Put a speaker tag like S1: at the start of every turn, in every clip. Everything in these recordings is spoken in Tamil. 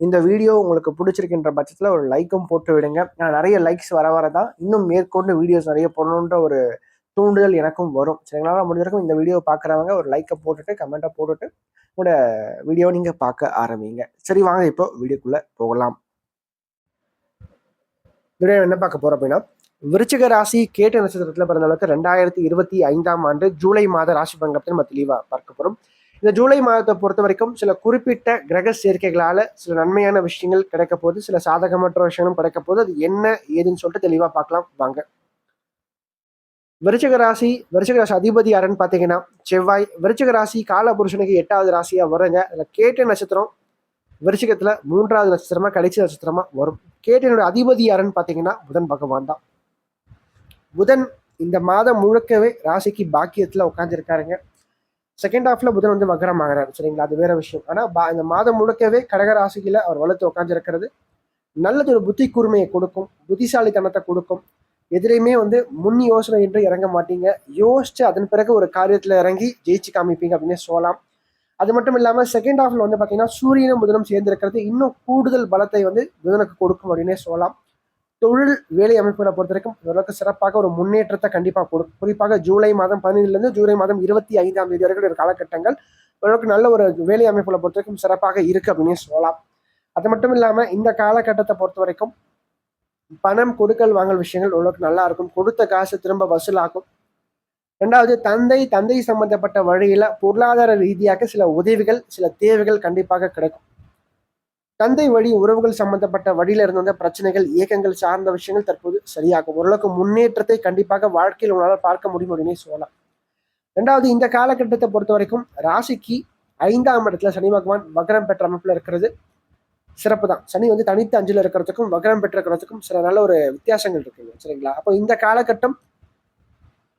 S1: இந்த வீடியோ உங்களுக்கு பிடிச்சிருக்கின்ற பட்சத்தில் ஒரு லைக்கும் போட்டு விடுங்க. நான் நிறைய லைக்ஸ் வர வர தான் இன்னும் மேற்கொண்டு வீடியோஸ் நிறைய போடணுன்ற ஒரு தூண்டுதல் எனக்கும் வரும். சரிங்களா? முடிஞ்ச வரைக்கும் இந்த வீடியோ பார்க்குறவங்க ஒரு லைக்கை போட்டுட்டு கமெண்ட்டை போட்டுட்டு உங்களோட வீடியோ நீங்கள் பார்க்க ஆரம்பிங்க. சரி வாங்க இப்போ வீடியோக்குள்ளே போகலாம். வீடியோ என்ன பார்க்க போகிறோம் அப்படின்னா விருச்சிக ராசி கேட்ட நட்சத்திரத்தில் பிறந்தளவுக்கு ரெண்டாயிரத்தி இருபத்தி ஐந்தாம் ஆண்டு ஜூலை மாத ராசி பங்கத்தை நம்ம தெளிவாக பார்க்க போகிறோம் இந்த ஜூலை மாதத்தை பொறுத்த வரைக்கும் சில குறிப்பிட்ட கிரக சேர்க்கைகளால சில நன்மையான விஷயங்கள் கிடைக்க போது சில சாதகமற்ற விஷயங்களும் கிடைக்க போது அது என்ன ஏதுன்னு சொல்லிட்டு தெளிவாக பார்க்கலாம். வாங்க. விருச்சக ராசி விருச்சக ராசி அதிபதி யாருன்னு பார்த்தீங்கன்னா செவ்வாய். விருச்சக ராசி கால புருஷனுக்கு எட்டாவது ராசியாக வருங்க. அதில் கேட்ட நட்சத்திரம் விருச்சிகத்தில் மூன்றாவது நட்சத்திரமா கடைசி நட்சத்திரமா வரும். கேட்டினுடைய அதிபதி யாருன்னு பார்த்தீங்கன்னா புதன் பகவான் தான். புதன் இந்த மாதம் முழுக்கவே ராசிக்கு பாக்கியத்தில் உட்காந்துருக்காருங்க செகண்ட் ஹாஃப்ல புதன் வந்து மகரம் ஆகிறாரு சரிங்களா? அது வேற விஷயம். ஆனால் இந்த மாதம் முழுக்கவே கடக அவர் வளர்த்து உட்காந்துருக்கிறது நல்லது ஒரு புத்தி கூர்மையை கொடுக்கும் புத்திசாலித்தனத்தை கொடுக்கும். எதிரையுமே வந்து முன் யோசனை என்று இறங்க மாட்டீங்க. யோசிச்சு அதன் பிறகு ஒரு காரியத்தில் இறங்கி ஜெயிச்சு காமிப்பீங்க அப்படின்னு சொல்லலாம். அது மட்டும் இல்லாமல் செகண்ட் ஹாஃப்ல வந்து பார்த்தீங்கன்னா சூரியனும் புதனும் சேர்ந்திருக்கிறது. இன்னும் கூடுதல் பலத்தை வந்து புதனுக்கு கொடுக்கும் அப்படின்னே சொல்லலாம். தொழில் வேலை அமைப்புகளை பொறுத்த வரைக்கும் ஓரளவுக்கு சிறப்பாக ஒரு முன்னேற்றத்தை கண்டிப்பாக கொடுக்கும் குறிப்பாக ஜூலை மாதம் பதினைந்துலேருந்து ஜூலை மாதம் இருபத்தி ஐந்தாம் தேதி வரைக்கும் ஒரு காலகட்டங்கள் ஓரளவுக்கு நல்ல ஒரு வேலை அமைப்புகளை பொறுத்த வரைக்கும் சிறப்பாக இருக்கு அப்படின்னு சொல்லலாம். அது மட்டும் இல்லாமல் இந்த காலகட்டத்தை பொறுத்த வரைக்கும் பணம் கொடுக்கல் வாங்கல் விஷயங்கள் ஓரளவுக்கு நல்லா இருக்கும். கொடுத்த காசு திரும்ப வசூலாகும். ரெண்டாவது தந்தை தந்தை சம்பந்தப்பட்ட வழியில பொருளாதார ரீதியாக சில உதவிகள் சில தேவைகள் கண்டிப்பாக கிடைக்கும். தந்தை வழி உறவுகள் சம்பந்தப்பட்ட வழியில இருந்து வந்த பிரச்சனைகள் இயக்கங்கள் சார்ந்த விஷயங்கள் தற்போது சரியாகும். ஓரளவுக்கு முன்னேற்றத்தை கண்டிப்பாக வாழ்க்கையில் உங்களால் பார்க்க முடியும் அப்படின்னு சொல்லலாம். ரெண்டாவது இந்த காலகட்டத்தை பொறுத்த வரைக்கும் ராசிக்கு ஐந்தாம் இடத்துல சனி பகவான் வக்ரம் பெற்ற அமைப்புல இருக்கிறது. சிறப்பு தான். சனி வந்து தனித்து அஞ்சுல இருக்கிறதுக்கும் வக்ரம் பெற்றிருக்கிறதுக்கும் சில நல்ல ஒரு வித்தியாசங்கள் இருக்குங்க. சரிங்களா? அப்போ இந்த காலகட்டம்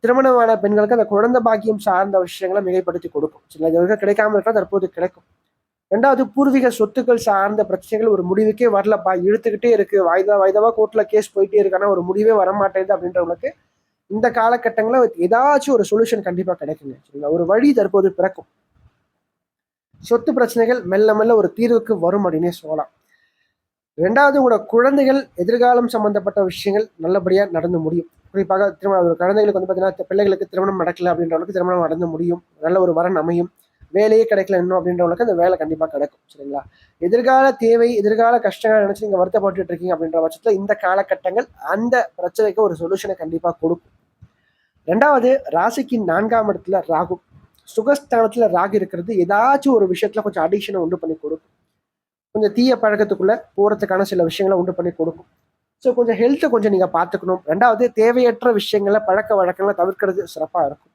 S1: திருமணமான பெண்களுக்கு அந்த குழந்தை பாக்கியம் சார்ந்த விஷயங்களை மிகைப்படுத்தி கொடுக்கும். சில இது கிடைக்காம இருக்கா தற்போது கிடைக்கும். ரெண்டாவது பூர்வீக சொத்துக்கள் சார்ந்த பிரச்சனைகள் ஒரு முடிவுக்கே வரலப்பா. இழுத்துக்கிட்டே இருக்கு. வாய்தா வாய்தாவா கோர்ட்ல கேஸ் போயிட்டே இருக்கானா ஒரு முடிவே வர மாட்டேங்குது அப்படின்றவங்களுக்கு இந்த காலகட்டங்களில் ஏதாச்சும் ஒரு சொல்யூஷன் கண்டிப்பா கிடைக்குங்க. சரிங்களா? ஒரு வழி தற்போது பிறக்கும். சொத்து பிரச்சனைகள் மெல்ல மெல்ல ஒரு தீர்வுக்கு வரும் அப்படின்னே சொல்லலாம். ரெண்டாவது உங்களோட குழந்தைகள் எதிர்காலம் சம்பந்தப்பட்ட விஷயங்கள் நல்லபடியா நடந்து முடியும். குறிப்பாக திருமணம் ஒரு குழந்தைகளுக்கு வந்து பார்த்தீங்கன்னா பிள்ளைகளுக்கு திருமணம் நடக்கல அப்படின்றவங்களுக்கு திருமணம் நடந்து முடியும். நல்ல ஒரு வரன் அமையும். வேலையே கிடைக்கல இன்னும் அப்படின்றவங்களுக்கு அந்த வேலை கண்டிப்பாக கிடைக்கும் சரிங்களா? எதிர்கால தேவை எதிர்கால கஷ்டங்கள் நினச்சி நீங்கள் வருத்தப்பட்டு இருக்கீங்க அப்படின்ற பட்சத்தில் இந்த காலகட்டங்கள் அந்த பிரச்சனைக்கு ஒரு சொல்யூஷனை கண்டிப்பாக கொடுக்கும். ரெண்டாவது ராசிக்கு நான்காம் இடத்துல ராகு. சுகஸ்தானத்தில் ராகு இருக்கிறது ஏதாச்சும் ஒரு விஷயத்தில் கொஞ்சம் அடிக்ஷனை உண்டு பண்ணி கொடுக்கும். கொஞ்சம் தீய பழக்கத்துக்குள்ள போகிறதுக்கான சில விஷயங்களை உண்டு பண்ணி கொடுக்கும். ஸோ கொஞ்சம் ஹெல்த்தை கொஞ்சம் நீங்கள் பார்த்துக்கணும். ரெண்டாவது தேவையற்ற விஷயங்களை பழக்க வழக்கங்களை தவிர்க்கிறது சிறப்பாக இருக்கும்.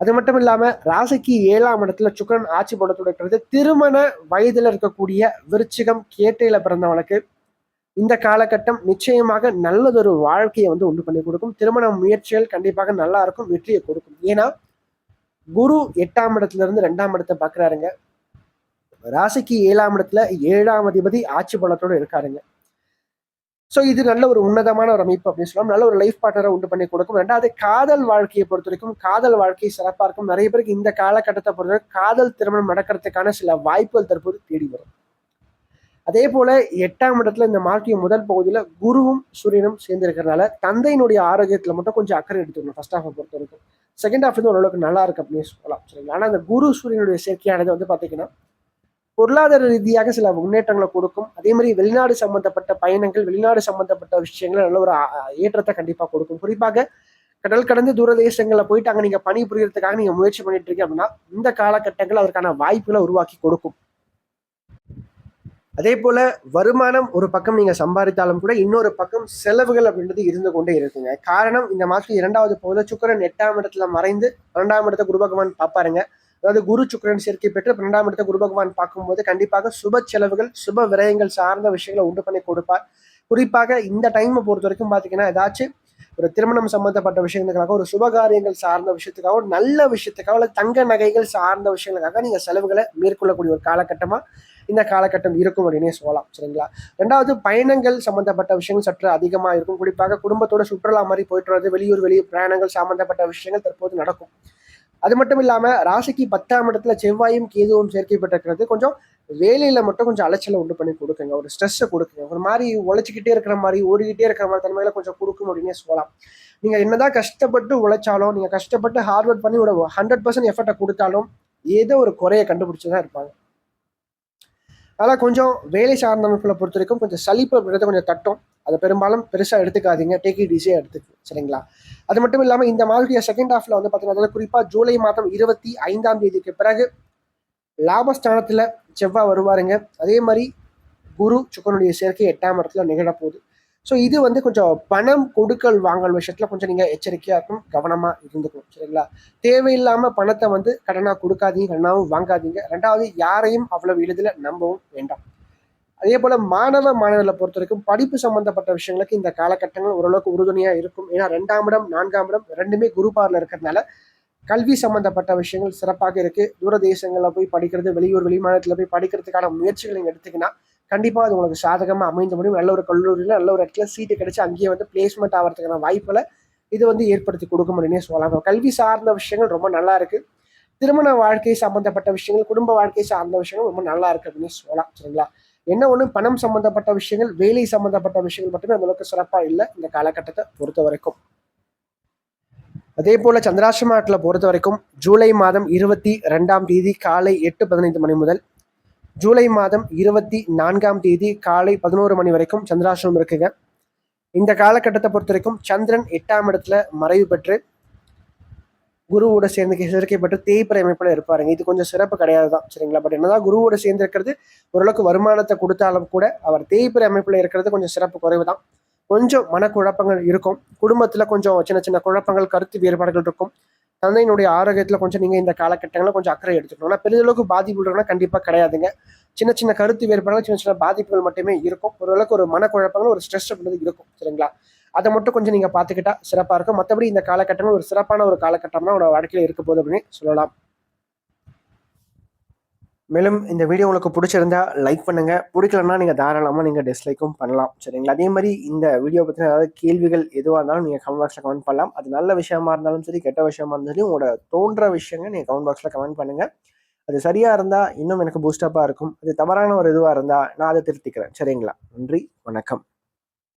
S1: அது மட்டும் இல்லாம ராசிக்கு ஏழாம் இடத்துல சுக்கரன் ஆட்சி படத்துடைக்கிறது திருமண வயதுல இருக்கக்கூடிய விருச்சிகம் கேட்டையில பிறந்தவனுக்கு இந்த காலகட்டம் நிச்சயமாக நல்லதொரு வாழ்க்கையை வந்து உண்டு பண்ணி கொடுக்கும். திருமண முயற்சிகள் கண்டிப்பாக நல்லா இருக்கும் வெற்றியை கொடுக்கும். ஏன்னா குரு எட்டாம் இடத்துல இருந்து ரெண்டாம் இடத்தை பாக்குறாருங்க ராசிக்கு ஏழாம் இடத்துல ஏழாம் அதிபதி ஆட்சி பலத்தோடு இருக்காருங்க. ஸோ இது நல்ல ஒரு உன்னதமான ஒரு அமைப்பு அப்படின்னு சொல்லலாம். நல்ல ஒரு லைஃப் பார்ட்னரை உண்டு பண்ணி கொடுக்கும். ரெண்டாவது காதல் வாழ்க்கையை பொறுத்த வரைக்கும் காதல் வாழ்க்கை சிறப்பாக இருக்கும். நிறைய பேருக்கு இந்த காலகட்டத்தை பொறுத்த காதல் திருமணம் நடக்கிறதுக்கான சில வாய்ப்புகள் தற்போது தேடி வரும். அதே போல எட்டாம் இடத்துல இந்த மார்க்கிய முதல் பகுதியில் குருவும் சூரியனும் சேர்ந்திருக்கிறதுனால தந்தையினுடைய ஆரோக்கியத்தில் மட்டும் கொஞ்சம் அக்கறை எடுத்துக்கணும் ஃபர்ஸ்ட் ஹாஃபை பொறுத்த வரைக்கும். செகண்ட் ஹாஃப் வந்து ஓரளவுக்கு நல்லா இருக்கு அப்படின்னு சொல்லலாம். சரிங்களா? ஆனால் அந்த குரு சூரியனுடைய சேர்க்கையானது வந்து பார்த்தீங்கன்னா பொருளாதார ரீதியாக சில முன்னேற்றங்களை கொடுக்கும். அதே மாதிரி வெளிநாடு சம்பந்தப்பட்ட பயணங்கள் வெளிநாடு சம்பந்தப்பட்ட விஷயங்கள் நல்ல ஒரு ஏற்றத்தை கண்டிப்பாக கொடுக்கும். குறிப்பாக கடல் கடந்து தூர தேசங்களில் போயிட்டு அங்கே நீங்கள் பணி புரியறதுக்காக நீங்கள் முயற்சி பண்ணிட்டு இருக்கீங்க அப்படின்னா இந்த காலகட்டங்கள் அதற்கான வாய்ப்புகளை உருவாக்கி கொடுக்கும். அதே போல வருமானம் ஒரு பக்கம் நீங்க சம்பாதித்தாலும் கூட இன்னொரு பக்கம் செலவுகள் அப்படின்றது இருந்து கொண்டே இருக்குங்க. காரணம் இந்த மாதம் இரண்டாவது பகுதியில் சுக்கரன் எட்டாம் இடத்துல மறைந்து பன்னெண்டாம் இடத்தை குரு பகவான் பார்ப்பாருங்க. அதாவது குரு சுக்கரன் சேர்க்கை பெற்று பன்னெண்டாம் இடத்தை குரு பகவான் பார்க்கும்போது கண்டிப்பாக சுப செலவுகள் சுப விரயங்கள் சார்ந்த விஷயங்களை உண்டு பண்ணி கொடுப்பார். குறிப்பாக இந்த டைமை பொறுத்த வரைக்கும் பார்த்தீங்கன்னா ஏதாச்சும் ஒரு திருமணம் சம்பந்தப்பட்ட விஷயங்களுக்காக ஒரு சுபகாரியங்கள் சார்ந்த விஷயத்துக்காக ஒரு நல்ல விஷயத்துக்காக இல்லை தங்க நகைகள் சார்ந்த விஷயங்களுக்காக நீங்கள் செலவுகளை மேற்கொள்ளக்கூடிய ஒரு காலகட்டமாக இந்த காலகட்டம் இருக்கும் அப்படின்னே சொல்லலாம் சரிங்களா? ரெண்டாவது பயணங்கள் சம்பந்தப்பட்ட விஷயங்கள் சற்று அதிகமாக இருக்கும். குறிப்பாக குடும்பத்தோட சுற்றுலா மாதிரி போயிட்டு வரது வெளியூர் வெளியூர் பிரயாணங்கள் சம்பந்தப்பட்ட விஷயங்கள் தற்போது நடக்கும். அது மட்டும் இல்லாமல் ராசிக்கு பத்தாம் இடத்துல செவ்வாயும் கேதுவும் சேர்க்கப்பட்டிருக்கிறது கொஞ்சம் வேலையில மட்டும் கொஞ்சம் அலைச்சலை உண்டு பண்ணி கொடுக்குங்க. ஒரு ஸ்ட்ரெஸ்ஸை கொடுக்குங்க. ஒரு மாதிரி உழைச்சிக்கிட்டே இருக்கிற மாதிரி ஓடிக்கிட்டே இருக்கிற மாதிரி தன்மையில கொஞ்சம் கொடுக்கும் அப்படின்னே சொல்லலாம். நீங்க என்னதான் கஷ்டப்பட்டு உழைச்சாலும் நீங்க கஷ்டப்பட்டு ஹார்ட் ஒர்க் பண்ணி ஒரு ஹண்ட்ரட் பர்சன்ட் எஃபர்ட்டை கொடுத்தாலும் ஏதோ ஒரு குறையை கண்டுபிடிச்சு தான் இருப்பாங்க. அதனால் கொஞ்சம் வேலை சார்ந்த அமைப்புகளை பொறுத்த வரைக்கும் கொஞ்சம் சலிப்பு அப்படின்றத கொஞ்சம் தட்டும். அதை பெரும்பாலும் பெருசாக எடுத்துக்காதீங்க. டேக் இட் ஈஸியாக எடுத்துக்கு சரிங்களா? அது மட்டும் இல்லாமல் இந்த மாதிரி செகண்ட் ஹாஃப்ல வந்து பார்த்தீங்கன்னா குறிப்பாக ஜூலை மாதம் இருபத்தி ஐந்தாம் தேதிக்கு பிறகு லாபஸ்தானத்தில் செவ்வாய் வருவாருங்க. அதே மாதிரி குரு சுக்கனுடைய சேர்க்கை எட்டாம் இடத்துல நிகழப்போகுது. ஸோ இது வந்து கொஞ்சம் பணம் கொடுக்கல் வாங்கல் விஷயத்தில் கொஞ்சம் நீங்கள் எச்சரிக்கையாக இருக்கணும் கவனமாக இருந்துக்கணும் சரிங்களா? தேவையில்லாமல் பணத்தை வந்து கடனாக கொடுக்காதீங்க கடனாகவும் வாங்காதீங்க. ரெண்டாவது யாரையும் அவ்வளவு எளிதில் நம்பவும் வேண்டாம். அதே போல் மாணவ மாணவர்களை பொறுத்த வரைக்கும் படிப்பு சம்பந்தப்பட்ட விஷயங்களுக்கு இந்த காலகட்டங்கள் ஓரளவுக்கு உறுதுணையாக இருக்கும். ஏன்னா ரெண்டாம் இடம் நான்காம் இடம் ரெண்டுமே குரு பார்ல இருக்கிறதுனால கல்வி சம்பந்தப்பட்ட விஷயங்கள் சிறப்பாக இருக்கு. தூர தேசங்களில் போய் படிக்கிறது வெளியூர் வெளிமாநிலத்தில் போய் படிக்கிறதுக்கான முயற்சிகள் நீங்கள் எடுத்தீங்கன்னா கண்டிப்பாக அது உங்களுக்கு சாதகமாக அமைந்த முடியும். நல்ல ஒரு கல்லூரியில் நல்ல ஒரு இடத்துல சீட்டு கிடைச்சி அங்கேயே வந்து பிளேஸ்மெண்ட் ஆகிறதுக்கான வாய்ப்புகளை இது வந்து ஏற்படுத்தி கொடுக்க முடியும்னே சொல்லலாம். கல்வி சார்ந்த விஷயங்கள் ரொம்ப நல்லா இருக்கு. திருமண வாழ்க்கை சம்பந்தப்பட்ட விஷயங்கள் குடும்ப வாழ்க்கை சார்ந்த விஷயங்கள் ரொம்ப நல்லா இருக்கு அப்படின்னு சொல்லலாம். சரிங்களா? என்ன ஒன்று பணம் சம்பந்தப்பட்ட விஷயங்கள் வேலை சம்பந்தப்பட்ட விஷயங்கள் மட்டுமே அந்த அளவுக்கு சிறப்பாக இல்லை இந்த காலகட்டத்தை பொறுத்த வரைக்கும். அதே போல சந்திராசிரமத்தில் பொறுத்த வரைக்கும் ஜூலை மாதம் இருபத்தி ரெண்டாம் தேதி காலை எட்டு பதினைந்து மணி முதல் ஜூலை மாதம் இருபத்தி நான்காம் தேதி காலை பதினோரு மணி வரைக்கும் சந்திராசிரமம் இருக்குங்க. இந்த காலகட்டத்தை பொறுத்த வரைக்கும் சந்திரன் எட்டாம் இடத்துல மறைவு பெற்று குருவோட சேர்ந்து சேர்க்கப்பட்டு தேய்பிறை அமைப்பில் இருப்பாருங்க. இது கொஞ்சம் சிறப்பு கிடையாது தான் சரிங்களா? பட் என்னதான் குருவோட சேர்ந்து இருக்கிறது ஓரளவுக்கு வருமானத்தை கொடுத்தாலும் கூட அவர் தேய்பிறை அமைப்பில் இருக்கிறது கொஞ்சம் சிறப்பு குறைவு தான் கொஞ்சம் மனக்குழப்பங்கள் இருக்கும். குடும்பத்தில் கொஞ்சம் சின்ன சின்ன குழப்பங்கள் கருத்து வேறுபாடுகள் இருக்கும். தந்தையினுடைய ஆரோக்கியத்தில் கொஞ்சம் நீங்கள் இந்த காலகட்டங்களில் கொஞ்சம் அக்கறை எடுத்துக்கணும். ஆனால் பெரிதளவுக்கு பாதிப்பு இருக்குன்னா கண்டிப்பாக கிடையாதுங்க. சின்ன சின்ன கருத்து வேறுபாடுகள் சின்ன சின்ன பாதிப்புகள் மட்டுமே இருக்கும். ஓரளவுக்கு ஒரு மனக்குழப்பங்கள் ஒரு ஸ்ட்ரெஸ் அப்படின்றது இருக்கும் சரிங்களா? அதை மட்டும் கொஞ்சம் நீங்கள் பார்த்துக்கிட்டா சிறப்பாக இருக்கும். மற்றபடி இந்த காலகட்டங்கள் ஒரு சிறப்பான ஒரு காலகட்டம் தான் உங்களோட வாழ்க்கையில் இருக்க போகுது அப்படின்னு சொல்லலாம். மேலும் இந்த வீடியோ உங்களுக்கு பிடிச்சிருந்தா லைக் பண்ணுங்க. பிடிக்கலன்னா நீங்கள் தாராளமாக நீங்கள் டிஸ்லைக்கும் பண்ணலாம். சரிங்களா? அதே மாதிரி இந்த வீடியோ பற்றின ஏதாவது கேள்விகள் எதுவாக இருந்தாலும் நீங்கள் கமெண்ட் பாக்ஸில் கமெண்ட் பண்ணலாம். அது நல்ல விஷயமா இருந்தாலும் சரி கெட்ட விஷயமா இருந்தாலும் சரி உங்களோட தோன்ற விஷயங்கள் நீங்கள் கமெண்ட் பாக்ஸில் கமெண்ட் பண்ணுங்கள் அது சரியாக இருந்தால் இன்னும் எனக்கு பூஸ்டப்பாக இருக்கும். அது தவறான ஒரு இதுவாக இருந்தால் நான் அதை திருத்திக்கிறேன். சரிங்களா? நன்றி வணக்கம்.